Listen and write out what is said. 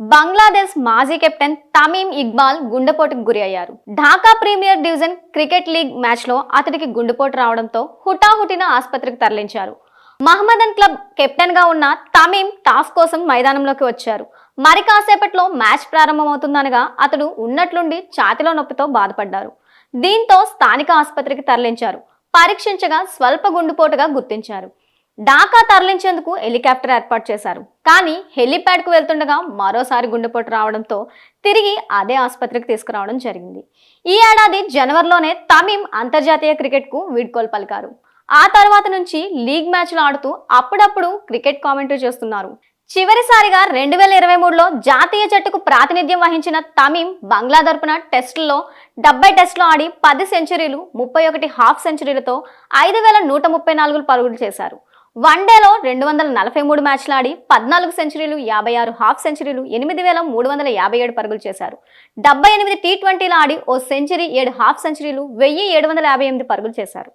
బంగ్లాదేశ్ మాజీ కెప్టెన్ తమీమ్ ఇక్బాల్ గుండెపోటుకు గురి అయ్యారు. Dhaka premier division cricket league మ్యాచ్లో అతడికి గుండెపోటు రావడంతో హుటాహుటిన ఆసుపత్రికి తరలించారు. మహమ్మదన్ క్లబ్ కెప్టెన్గా ఉన్న తమీమ్ టాస్ కోసం మైదానంలోకి వచ్చారు. మరి కాసేపట్లో మ్యాచ్ ప్రారంభమవుతుందనగా అతడు ఉన్నట్లుండి ఛాతిలో నొప్పితో బాధపడ్డారు. దీంతో స్థానిక ఆసుపత్రికి తరలించారు. పరీక్షించగా స్వల్ప గుండెపోటుగా గుర్తించారు. ఢాకా తరలించేందుకు హెలికాప్టర్ ఏర్పాటు చేశారు. కానీ హెలిప్యాడ్కు వెళ్తుండగా మరోసారి గుండెపోటు రావడంతో తిరిగి అదే ఆసుపత్రికి తీసుకురావడం జరిగింది. ఈ ఏడాది జనవరిలోనే తమీం అంతర్జాతీయ క్రికెట్కు వీడ్కోలు పలికారు. ఆ తర్వాత నుంచి లీగ్ మ్యాచ్లు ఆడుతూ అప్పుడప్పుడు క్రికెట్ కామెంటరీ చేస్తున్నారు. చివరిసారిగా రెండు వేల ఇరవై మూడులో జాతీయ జట్టుకు ప్రాతినిధ్యం వహించిన తమీం బంగ్లా తరపున టెస్టుల్లో డెబ్బై టెస్టులు ఆడి పది సెంచరీలు ముప్పై ఒకటి హాఫ్ సెంచరీలతో ఐదు వేల నూట ముప్పై నాలుగు పరుగులు చేశారు. వన్డేలో రెండు వందల నలభై మూడు మ్యాచ్లు ఆడి పద్నాలుగు సెంచరీలు యాభై ఆరు హాఫ్ సెంచరీలు ఎనిమిది వేల మూడు వందల యాభై ఏడు పరుగులు చేశారు. డెబ్బై ఎనిమిది టీ ట్వంటీలు ఆడి ఓ సెంచరీ ఏడు హాఫ్ సెంచరీలు వెయ్యి ఏడు వందల యాభై ఎనిమిది పరుగులు చేశారు.